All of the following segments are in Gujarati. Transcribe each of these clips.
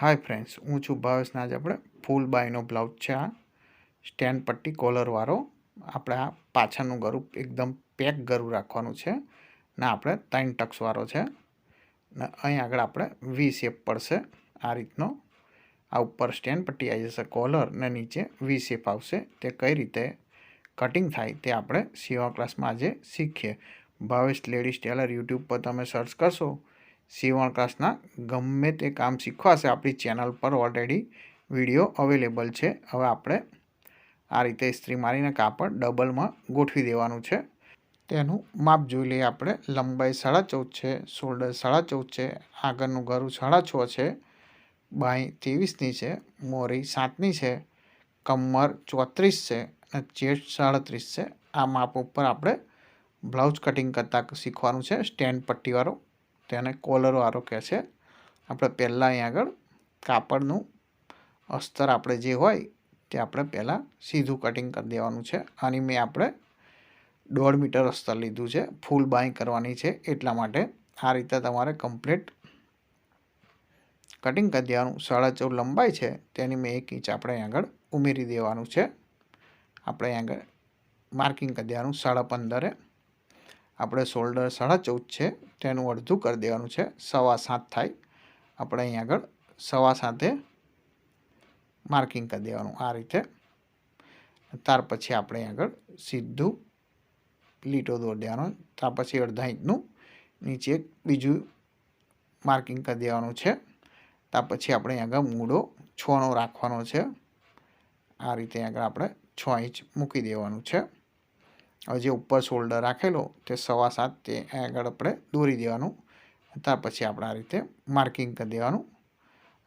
હાય ફ્રેન્ડ્સ હું છું ભાવેશના આજે આપણે ફૂલ બાયનો બ્લાઉઝ છે આ. સ્ટેન્ડ પટ્ટી કોલરવાળો આપણે આ પાછળનું ગરું એકદમ પેક ગરું રાખવાનું છે. ને આપણે ત્રણ ટક્સવાળો છે. ને અહીં આગળ આપણે વી શેપ પડશે આ રીતનો. આ ઉપર સ્ટેન્ડ પટ્ટી આવી જશે કોલર ને નીચે વી શેપ આવશે. તે કઈ રીતે કટિંગ થાય તે આપણે સીવા ક્લાસમાં આજે શીખીએ. ભાવેશ લેડીઝ ટેલર યુટ્યુબ પર તમે સર્ચ કરશો સીવણ ક્લાસના ગમે તે કામ શીખવાશે આપણી ચેનલ પર ઓલરેડી વીડિયો અવેલેબલ છે. હવે આપણે આ રીતે ઇસ્ત્રી મારીને કાપડ ડબલમાં ગોઠવી દેવાનું છે. તેનું માપ જોઈ લઈએ આપણે. લંબાઈ સાડા ચૌદ છે, શોલ્ડર સાડા ચૌદ છે, આગળનું ગરું સાડા છ છે બાઈ ત્રેવીસની છે, મોરી સાતની છે, કમર ચોત્રીસ છે અને ચેસ્ટ સાડત્રીસ છે. આ માપ ઉપર આપણે બ્લાઉઝ કટિંગ કરતાં શીખવાનું છે. સ્ટેન્ડ પટ્ટીવાળો તેને કોલરવાળો કહે છે. આપણે પહેલાં અહીં આગળ કાપડનું અસ્તર આપણે જે હોય તે આપણે પહેલાં સીધું કટિંગ કરી દેવાનું છે. આની મેં આપણે દોઢ મીટર અસ્તર લીધું છે. ફૂલ બાય કરવાની છે. એટલા માટે આ રીતે તમારે કમ્પ્લીટ કટિંગ કરી દેવાનું. સાડા ચૌદ લંબાઈ છે. તેની મેં એક ઇંચ આપણે અહીં આગળ ઉમેરી દેવાનું છે. આપણે અહીં આગળ માર્કિંગ કરી દેવાનું સાડા પંદરે. આપણે શોલ્ડર સાડા ચૌદ છે, તેનું અડધું કરી દેવાનું છે, સવા સાત થાય. આપણે અહીં આગળ સવા સાતે માર્કિંગ કરી દેવાનું આ રીતે. ત્યાર પછી આપણે આગળ સીધું લીટો દોરી દેવાનો. ત્યાર પછી અડધા ઇંચનું નીચે બીજું માર્કિંગ કરી દેવાનું છે. ત્યાર પછી આપણે આગળ મૂળો છનો રાખવાનો છે. આ રીતે આગળ આપણે છ ઇંચ મૂકી દેવાનું છે. જે ઉપર શોલ્ડર રાખેલો, તે સવા સાત તે આગળ આપણે દોરી દેવાનું. ત્યાર પછી આપણે આ રીતે માર્કિંગ કરી દેવાનું.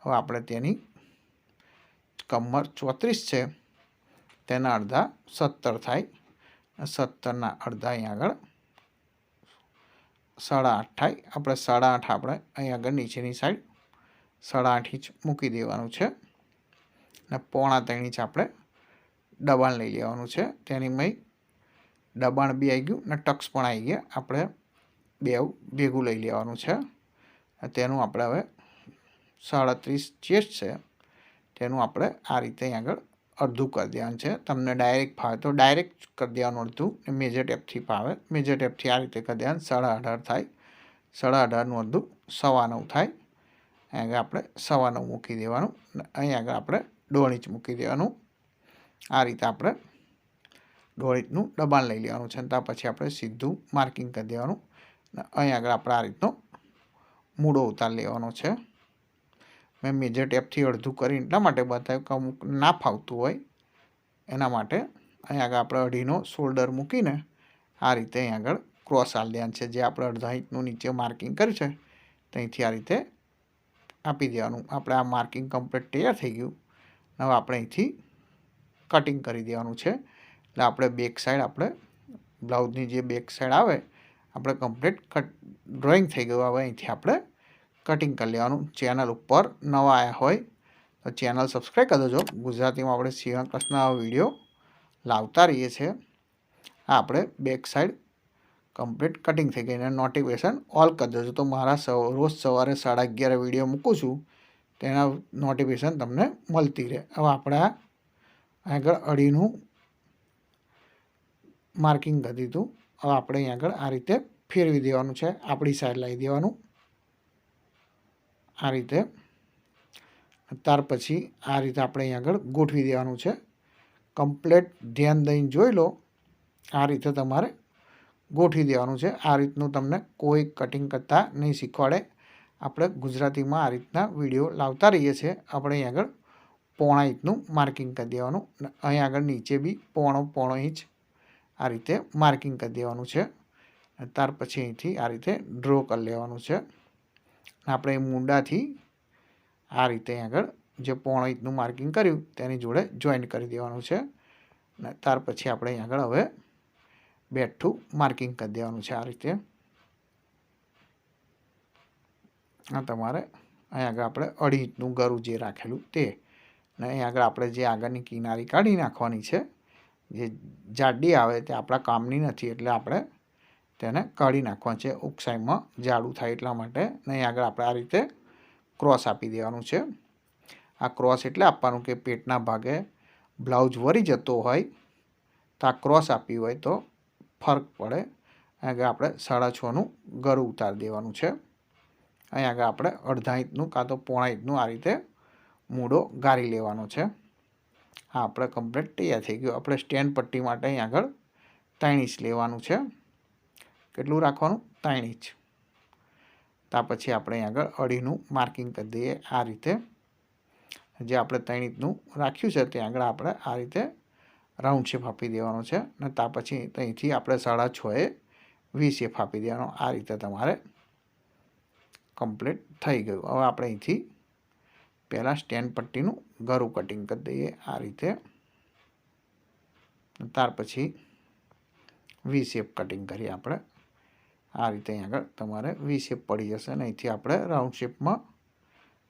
હવે આપણે તેની કમર ચોત્રીસ છે, તેના અડધા સત્તર થાય. સત્તરના અડધા અહીં આગળ સાડા આઠ થાય. આપણે સાડા આઠ આપણે અહીં આગળ નીચેની સાઈડ સાડા આઠ ઇંચ મૂકી દેવાનું છે. અને પોણા ત્રણ ઇંચ આપણે દબાણ લઈ લેવાનું છે. તેની મય દબાણ બી આવી ગયું ને ટક્સ પણ આવી ગયા. આપણે બે ભેગું લઈ લેવાનું છે. તેનું આપણે હવે સાડત્રીસ ચેસ્ટ છે, તેનું આપણે આ રીતે અહીં આગળ અડધું કરી દેવાનું છે. તમને ડાયરેક્ટ ફાવે તો ડાયરેક્ટ કરી દેવાનું અડધું મેજર ટેપથી ફાવે. મેજર ટેપથી આ રીતે કરી દેવાનું. સાડા અઢાર થાય. સાડા અઢારનું અડધું સવા નવ થાય. અહીં આગળ આપણે સવા નવ મૂકી દેવાનું. અહીં આગળ આપણે દોઢ ઇંચ મૂકી દેવાનું. આ રીતે આપણે ઇંચનું દબાણ લઈ લેવાનું છે ત્યાં પછી આપણે સીધું માર્કિંગ કરી દેવાનું. અહીં આગળ આપણે આ રીતનો મૂળો ઉતાર લેવાનો છે. મેં મેજર ટેપથી અડધું કરીને એટલા માટે બતાવ્યું કે અમુક ના ફાવતું હોય એના માટે અહીં આગળ આપણે અઢીનો શોલ્ડર મૂકીને આ રીતે અહીં આગળ ક્રોસ આલ દેવાનું છે. જે આપણે અડધા ઇંચનું નીચે માર્કિંગ કર્યું છે ત્યાંથી આ રીતે આપી દેવાનું. આપણે આ માર્કિંગ કમ્પ્લીટ તૈયાર થઈ ગયું. હવે આપણે અહીંથી કટિંગ કરી દેવાનું છે. એટલે આપણે બેક સાઈડ આપણે બ્લાઉઝની જે બેક સાઈડ આવે, આપણે કમ્પ્લીટ કટ ડ્રોઈંગ થઈ ગયું. હવે અહીંથી આપણે કટિંગ કરી લેવાનું. ચેનલ ઉપર નવા આવ્યા હોય, તો ચેનલ સબસ્ક્રાઈબ કરી દેજો. ગુજરાતીમાં આપણે સીવણ ક્લાસના વીડિયો લાવતા રહીએ છીએ. આપણે બેક સાઈડ કમ્પ્લીટ કટિંગ થઈ ગઈ. અને નોટિફિકેશન ઓલ કરી દેજો. તો મારા રોજ સવારે સાડા અગિયારે વીડિયો મૂકું છું, તેના નોટિફિકેશન તમને મળતી રહે. હવે આપણે આગળ અઢીનું માર્કિંગ કરી દીધું. હવે આપણે અહીં આગળ આ રીતે ફેરવી દેવાનું છે. આપણી સાઈડ લાવી દેવાનું. આ રીતે. ત્યાર પછી આ રીતે આપણે અહીં આગળ ગોઠવી દેવાનું છે. કમ્પ્લેટ ધ્યાન દઈને જોઈ લો. આ રીતે તમારે ગોઠવી દેવાનું છે. આ રીતનું તમને કોઈ કટિંગ કરતાં નહીં શીખવાડે. આપણે ગુજરાતીમાં આ રીતના વીડિયો લાવતા રહીએ છીએ. આપણે અહીં આગળ પોણા ઇંચનું માર્કિંગ કરી દેવાનું. અહીં આગળ નીચે બી પોણો પોણો ઇંચ આ રીતે માર્કિંગ કરી દેવાનું છે. ત્યાર પછી અહીંથી આ રીતે ડ્રો કરી લેવાનું છે. આપણે મુંડાથી આ રીતે આગળ જે પોણો ઇંચનું માર્કિંગ કર્યું તેની જોડે જોઈન્ટ કરી દેવાનું છે. અને ત્યાર પછી આપણે અહીં આગળ હવે બેઠું માર્કિંગ કરી દેવાનું છે આ રીતે. આ તમારે અહીં આગળ આપણે અઢી ઇંચનું ગરું જે રાખેલું તે. અને અહીં આગળ આપણે જે આગળની કિનારી કાઢી નાખવાની છે જે જાડી આવે તે આપણા કામની નથી એટલે આપણે તેને કાઢી નાખવાનું છે. ઉકસાઈમાં જાડું થાય એટલા માટે નહીં આગળ આપણે આ રીતે ક્રોસ આપી દેવાનું છે. આ ક્રોસ એટલે આપવાનું કે પેટના ભાગે બ્લાઉઝ વરી જતો હોય તો આ ક્રોસ આપી હોય તો ફરક પડે. આગળ આપણે સાડા છનું ગરું ઉતારી દેવાનું છે. અહીં આગળ આપણે અડધા ઇંચનું કાં તો પોણા ઇંચનું આ રીતે મૂડો ગાળી લેવાનો છે. હા, આપણે કમ્પ્લીટ તૈયાર થઈ ગયું. આપણે સ્ટેન્ડ પટ્ટી માટે અહીં આગળ ત્રણ લેવાનું છે. કેટલું રાખવાનું? ત્રણ ઇંચ. પછી આપણે અહીં આગળ અઢીનું માર્કિંગ કરી દઈએ આ રીતે. જે આપણે ત્રણ રાખ્યું છે, ત્યાં આગળ આપણે આ રીતે રાઉન્ડ શેપ આપી દેવાનો છે. અને ત્યાર પછી ત્યાંથી આપણે સાડા છએ વી શેપ આપી દેવાનો. આ રીતે તમારે કમ્પ્લીટ થઈ ગયું. હવે આપણે અહીંથી પહેલાં સ્ટેન્ડ પટ્ટીનું ગરું કટિંગ કરી દઈએ આ રીતે. ત્યાર પછી વી શેપ કટિંગ કરીએ આપણે. આ રીતે અહીં આગળ તમારે વી શેપ પડી જશે અને અહીંથી આપણે રાઉન્ડ શેપમાં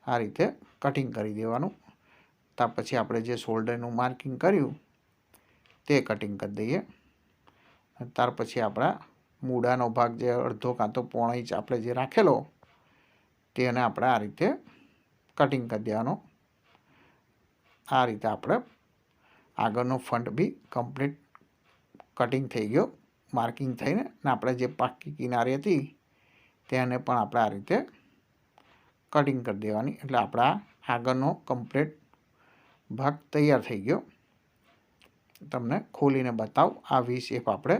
આ રીતે કટિંગ કરી દેવાનું. ત્યાર પછી આપણે જે શોલ્ડરનું માર્કિંગ કર્યું, તે કટિંગ કરી દઈએ. ત્યાર પછી આપણા મૂળાનો ભાગ જે અડધો કાં તો પોણો ઇંચ આપણે જે રાખેલો, તેને આપણે આ રીતે કટિંગ કરી દેવાનો. આ રીતે આપણે આગળનો ફંટ બી કમ્પ્લીટ કટિંગ થઈ ગયો. માર્કિંગ થઈને ને આપણે જે પાકી કિનારી હતી, તેને પણ આપણે આ રીતે કટિંગ કરી દેવાની. એટલે આપણા આગળનો કમ્પ્લીટ ભાગ તૈયાર થઈ ગયો. તમને ખોલીને બતાવું. આ વી શેપ આપણે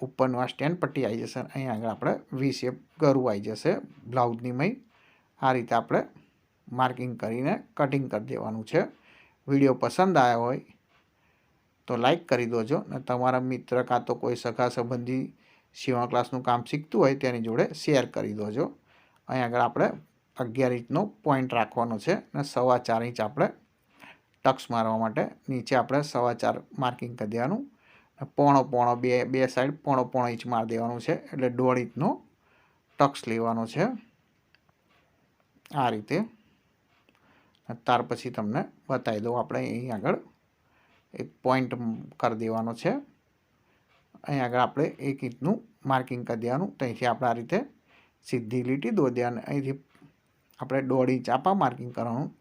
ઉપરનું આ સ્ટેન્ડ પટ્ટી આવી જશે અહીં આગળ આપણે વી શેપ ગરું આવી જશે બ્લાઉઝની મય. આ રીતે આપણે માર્કિંગ કરીને કટિંગ કરી દેવાનું છે. વીડિયો પસંદ આવ્યો હોય તો લાઈક કરી દોજો ને તમારા મિત્ર કાં તો કોઈ સખા સંબંધી સીવણ ક્લાસનું કામ શીખતું હોય તેની જોડે શેર કરી દોજો. અહીં આગળ આપણે અગિયાર ઇંચનો પોઈન્ટ રાખવાનો છે અને સવા ચાર ઇંચ આપણે ટક્સ મારવા માટે નીચે આપણે સવા ચાર માર્કિંગ કરી દેવાનું. પોણો પોણો બે બે સાઈડ પોણો પોણો ઇંચ મારી દેવાનું છે એટલે દોઢ ઇંચનો ટક્સ લેવાનો છે. આ રીતે ત્યાર પછી તમને બતાવી દઉં. આપણે અહીં આગળ એક પોઈન્ટ કરી દેવાનો છે. અહીં આગળ આપણે એક ઇંચનું માર્કિંગ કરી દેવાનું. ત્યાંથી આપણે આ રીતે સીધી લીટી દોરી દેવાની અહીંથી આપણે દોઢ ઇંચ આપા માર્કિંગ કરવાનું.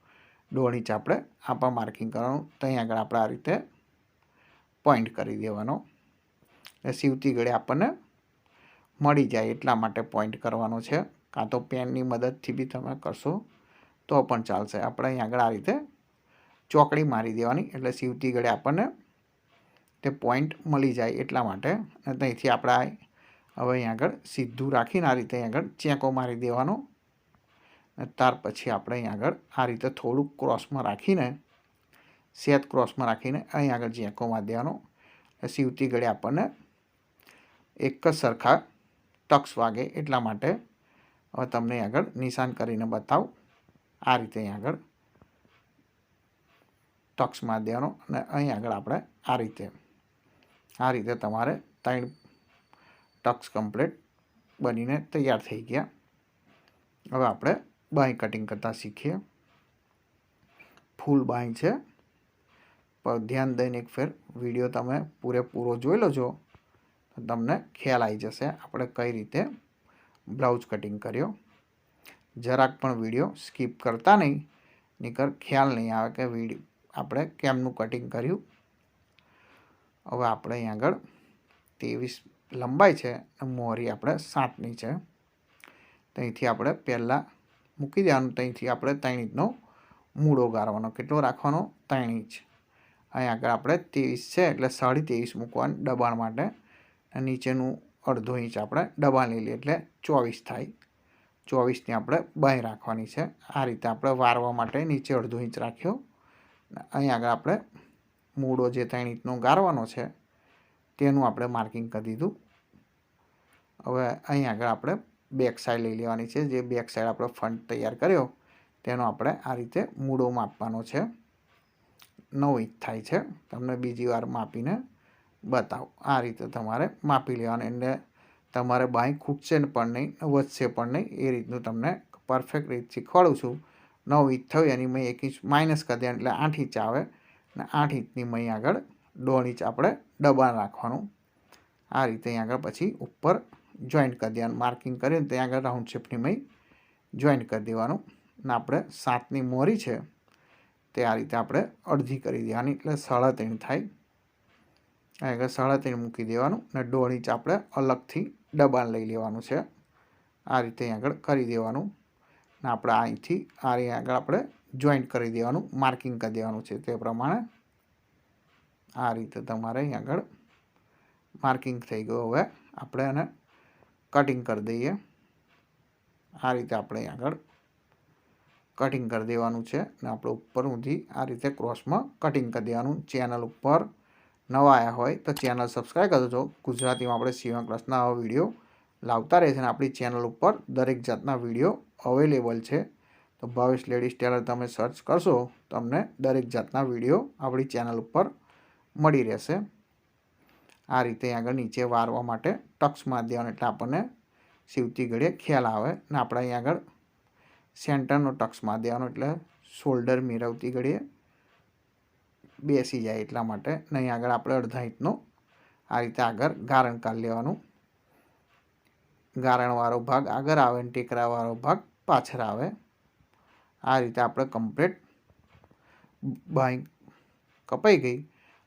દોઢ ઇંચ આપણે આપા માર્કિંગ કરવાનું. ત્યાં આગળ આપણે આ રીતે પોઈન્ટ કરી દેવાનો. એટલે સીવતી ઘડે આપણને મળી જાય એટલા માટે પોઈન્ટ કરવાનો છે. કાં તો પેનની મદદથી બી તમે કરશો. તો પણ ચાલશે. આપણે અહીં આગળ આ રીતે ચોકડી મારી દેવાની. એટલે સીવતી ગળે આપણને તે પોઈન્ટ મળી જાય એટલા માટે. અને ત્યાંથી આપણે હવે અહીં આગળ સીધું રાખીને આ રીતે અહીં આગળ ચેકો મારી દેવાનો. અને ત્યાર પછી આપણે અહીં આગળ આ રીતે થોડુંક ક્રોસમાં રાખીને સેત ક્રોસમાં રાખીને અહીં આગળ ચેકો મારી દેવાનો. સીવતી ગળે આપણને એક જ સરખા ટક્સ વાગે એટલા માટે. હવે તમને આગળ નિશાન કરીને બતાવું. આ રીતે અહીં આગળ ટક્સમાં દેવાનો અને અહીં આગળ આપણે આ રીતે આ રીતે તમારે ત્રણ ટક્સ કમ્પ્લીટ બનીને તૈયાર થઈ ગયા. હવે આપણે બાંય કટિંગ કરતાં શીખીએ. ફૂલ બાંય છે. પણ ધ્યાન દઈને એક ફેર વીડિયો તમે પૂરેપૂરો જોઈ લો છો તમને ખ્યાલ આવી જશે આપણે કઈ રીતે બ્લાઉઝ કટિંગ કર્યો. જરાક પણ વીડિયો સ્કીપ કરતા નહીં, નીકર ખ્યાલ નહીં આવે કે વીડિયો આપણે કેમનું કટિંગ કર્યું. હવે આપણે અહીં આગળ ત્રેવીસ લંબાઈ છે મોરી આપણે સાતની છે. ત્યાંથી આપણે પહેલાં મૂકી દેવાનું ત્યાંથી આપણે ત્રણ ઇંચનો મૂળો ગાળવાનો. કેટલો રાખવાનો? ત્રણ ઇંચ. અહીં આગળ આપણે ત્રેવીસ છે એટલે સાડી ત્રેવીસ મૂકવાનું દબાણ માટે. નીચેનું અડધો ઇંચ આપણે દબાણ લઈ લઈએ એટલે ચોવીસ થાય. ચોવીસની આપણે બાય રાખવાની છે. આ રીતે આપણે વારવા માટે નીચે અડધો ઇંચ રાખ્યો. અહીં આગળ આપણે મૂળો જે ત્રણ ઇંચનો ગાળવાનો છે, તેનું આપણે માર્કિંગ કરી દીધું. હવે અહીં આગળ આપણે બેક સાઈડ લઈ લેવાની છે. જે બેક સાઈડ આપણે ફંડ તૈયાર કર્યો, તેનો આપણે આ રીતે મૂળો માપવાનો છે. નવ ઇંચ થાય છે. તમને બીજી વાર માપીને બતાવો. આ રીતે તમારે માપી લેવાનું. એટલે તમારે બાય ખૂટશે પણ નહીં વધશે પણ નહીં, એ રીતનું તમને પરફેક્ટ રીત શીખવાડું છું. નવ ઇંચ થયું એની મેં એક ઇંચ માઇનસ કરી દેવાનું, એટલે આઠ ઇંચ આવે. અને આઠ ઇંચની મય આગળ દોઢ ઇંચ આપણે દબાણ રાખવાનું. આ રીતે અહીં આગળ પછી ઉપર જોઈન્ટ કરી દેવાનું માર્કિંગ કરીને ત્યાં આગળ રાઉન્ડ શેપની મેં જોઈન્ટ કરી દેવાનું. અને આપણે સાતની મોરી છે તે આ રીતે આપણે અડધી કરી દેવાની, એટલે સાડા ત્રણ થાય. આગળ સાડા ત્રણ મૂકી દેવાનું અને દોઢ ઇંચ આપણે અલગથી દબાણ લઈ લેવાનું છે. આ રીતે આગળ કરી દેવાનું. ને આપણે અહીંથી આ રીતે આગળ આપણે જોઈન્ટ કરી દેવાનું માર્કિંગ કરી દેવાનું છે તે પ્રમાણે. આ રીતે તમારે અહીં આગળ માર્કિંગ થઈ ગયું હવે. આપણે એને કટિંગ કરી દઈએ. આ રીતે આપણે અહીં આગળ કટિંગ કરી દેવાનું છે. ને આપણે ઉપર સુધી આ રીતે ક્રોસમાં કટિંગ કરી દેવાનું. ચેનલ ઉપર નવા આવ્યા હોય તો ચેનલ સબસ્ક્રાઈબ કરો દેજો. ગુજરાતીમાં આપણે સીવા ક્લાસના આવા વીડિયો લાવતા રહે છે અને આપણી ચેનલ ઉપર દરેક જાતના વીડિયો અવેલેબલ છે. તો ભાવેશ લેડીઝ ટેલર તમે સર્ચ કરશો, તમને દરેક જાતના વીડિયો આપણી ચેનલ ઉપર મળી રહેશે. આ રીતે આગળ નીચે વારવા માટે ટક્સ મારી એટલે આપણને સીવતી ઘડીએ ખ્યાલ આવે ને આપણે અહીં આગળ સેન્ટરનો ટક્સ મારી એટલે શોલ્ડર મેળવતી ઘડીએ બેસી જાય એટલા માટે નહીં આગળ આપણે અડધા ઇંચનો આ રીતે આગળ ગારણ કાઢી લેવાનું. ગારણવાળો ભાગ આગળ આવે અને ટેકરાવાળો ભાગ પાછળ આવે. આ રીતે આપણે કમ્પ્લીટ બાઈ કપાઈ ગઈ.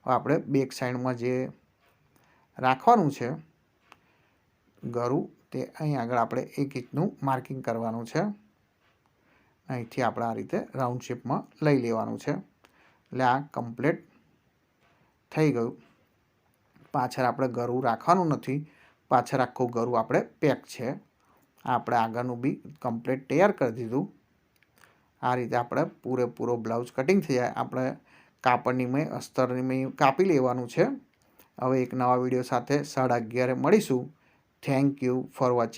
હવે આપણે બેક સાઈડમાં જે રાખવાનું છે ગરું તે અહીં આગળ આપણે એક ઇંચનું માર્કિંગ કરવાનું છે. અહીંથી આપણે આ રીતે રાઉન્ડ શેપમાં લઈ લેવાનું છે. એટલે આ કમ્પ્લીટ થઈ ગયું. પાછળ આપણે ગરું રાખવાનું નથી. પાછળ આખું ગરું આપણે પેક છે. આપણે આગળનું બી કમ્પ્લીટ તૈયાર કરી દીધું. આ રીતે આપણે પૂરેપૂરો બ્લાઉઝ કટિંગ થઈ જાય. આપણે કાપડની મેં અસ્તરની મેં કાપી લેવાનું છે. હવે એક નવા વીડિયો સાથે સાડા અગિયારે મળીશું. Thank you for watching.